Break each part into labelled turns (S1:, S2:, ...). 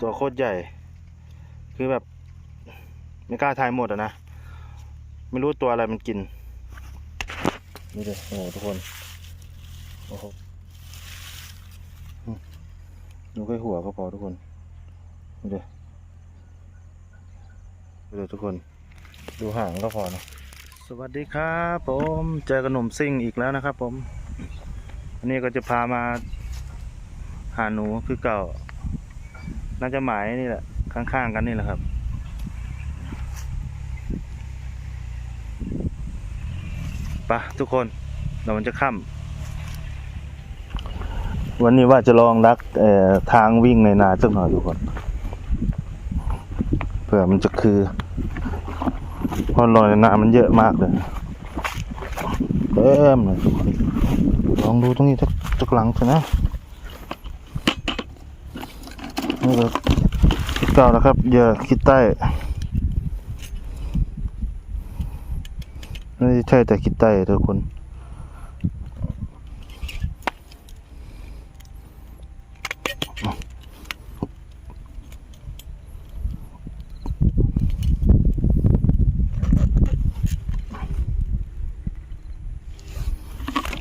S1: ตัวโคตรใหญ่ คือแบบ ไม่กล้าทายหมดอะนะ ไม่รู้ตัวอะไรมันกินนี่เลยโอ้โหทุกคน โอ้โหดูแค่หัวก็พอทุกคนนี่เลยดูทุกคน ดูหางก็พอนะสวัสดีครับผม เจอกับหนุ่มซิ่งอีกแล้วนะครับผม อันนี้ก็จะพามา หาหนูคือเก่า น่าจะหมายนี่แหละ ข้างๆกันนี่แหละครับไปะทุกคนเดี๋ยวมันจะค่ำวันนี้ว่าจะลองลักเอ่อทางวิ่งในนาสักหน่อยทุกคนเผื่อมันจะคือเพราะรอยในนามันเยอะมากเลยเต็มเลยทุกคนลองดูตรงนี้สักสักหลังเถอะนะ นี่ก็คิดเก่าแล้วครับอย่าคิดใต้ไม่ใช่แต่คิดใต้ทุกคน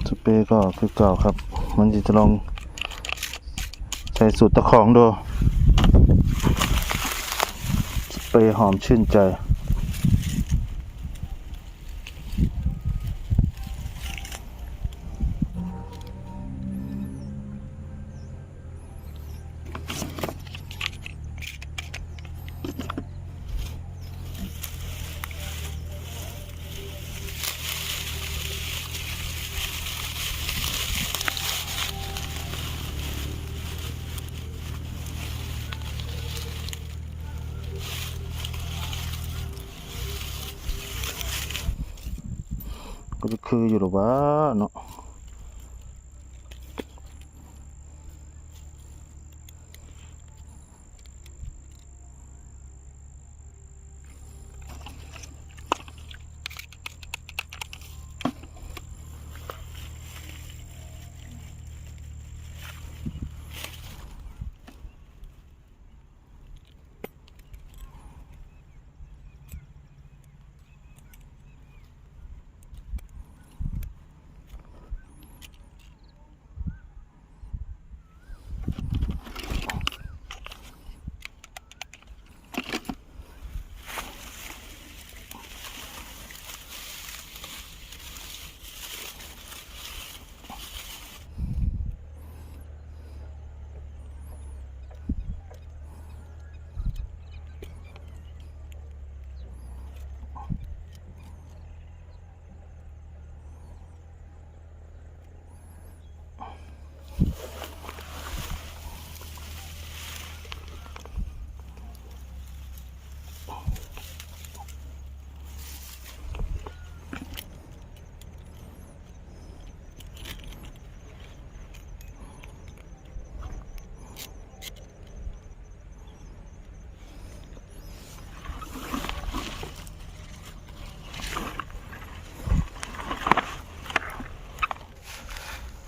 S1: สเปรย์ก็คือเก่าครับ มันจะลองใส่สูตรตะของดู ปรย์หอมชื่นใจ ก็จะคืออยู่หรอวะเนาะ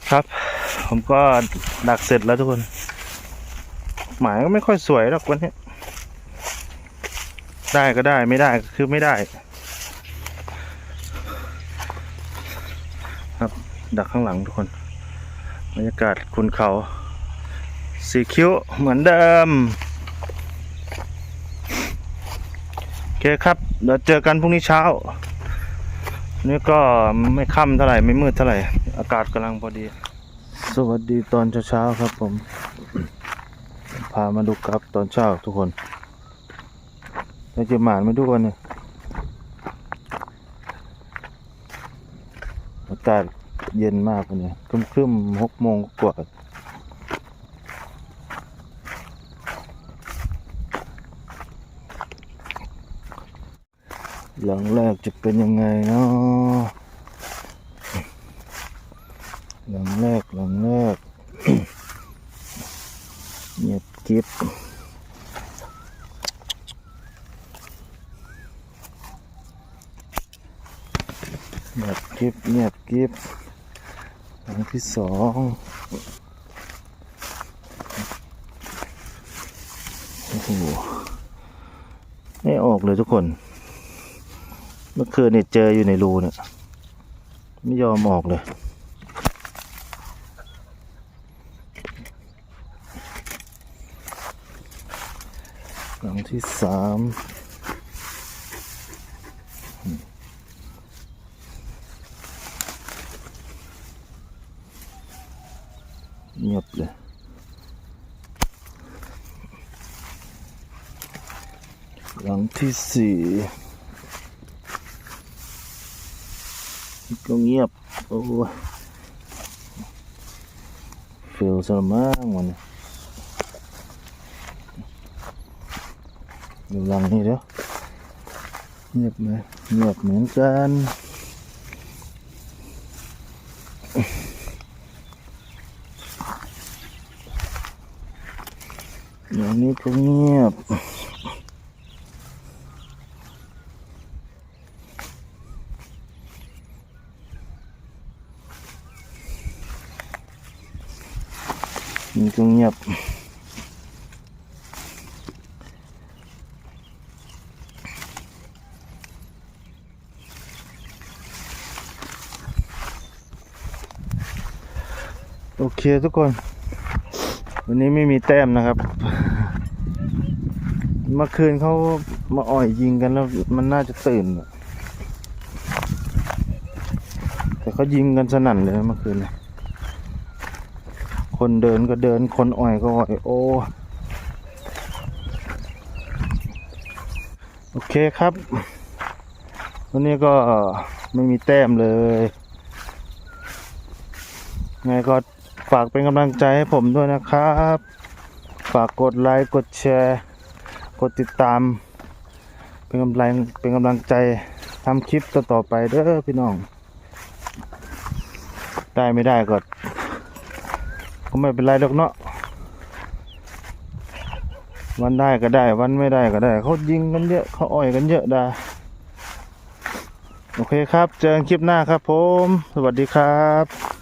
S1: ครับ ผมก็ดักเสร็จแล้วทุกคน หมายก็ไม่ค่อยสวยหรอกวันนี้ ได้ก็ได้ไม่ได้ก็คือไม่ได้ ครับดักข้างหลังทุกคนบรรยากาศคุณเขาสีคิ้วเหมือนเดิม โอเคครับเดี๋ยวเจอกันพรุ่งนี้เช้า นี่ก็ไม่ค่ำเท่าไหร่ไม่มืดเท่าไหร่ อากาศกำลังพอดี สวัสดีตอนเช้าๆครับผม พามาดูครับตอนเช้าทุกคนเราจะหมานไม่ดูกันเนี่ยอากาศเย็นมากวันนี้ครึมๆหกโมงกว่า หลังแรกจะเป็นยังไงเนาะหลังแรกหลังแรกเงียบกิบเงียบกิบเงียบกิบหลังที่สองโอ้โหไม่ออกเลยทุกคน เมื่อคืนเนี่ยเจออยู่ในรูเนี่ย ไม่ยอมออกเลยหลังที่สามอืมเงียบเลยหลังที่สี่ ก็เงียบ โอ้ยเฟลซะละมั้งวันนี้อยู่หลังนี้เดี๋ยวเงียบไหมเงียบเหมือนกันอย่างนี้ก็เงียบ นี่ก็เงียบ โอเคทุกคน วันนี้ไม่มีแต้มนะครับ เมื่อคืนเขามาอ่อยยิงกันแล้วมันน่าจะตื่น แต่เขายิงกันสนั่นเลยเมื่อคืนเนี่ย คนเดินก็เดินคนอ่อยก็อ่อยโอ้โอเคครับ วันนี้ก็ไม่มีแต้มเลยไงก็ฝากเป็นกำลังใจให้ผมด้วยนะครับ ฝากกดไลค์กดแชร์ กดติดตาม เป็นกำลังเป็นกำลังใจทำคลิปต่อๆไปเด้อพี่น้อง ได้ไม่ได้ก็ก็ ไม่เป็นไรหรอกเนาะวันได้ก็ได้ วันไม่ได้ก็ได้ เขายิงกันเยอะเขาอ่อยกันเยอะได้ โอเคครับ เจอกันคลิปหน้าครับผม สวัสดีครับ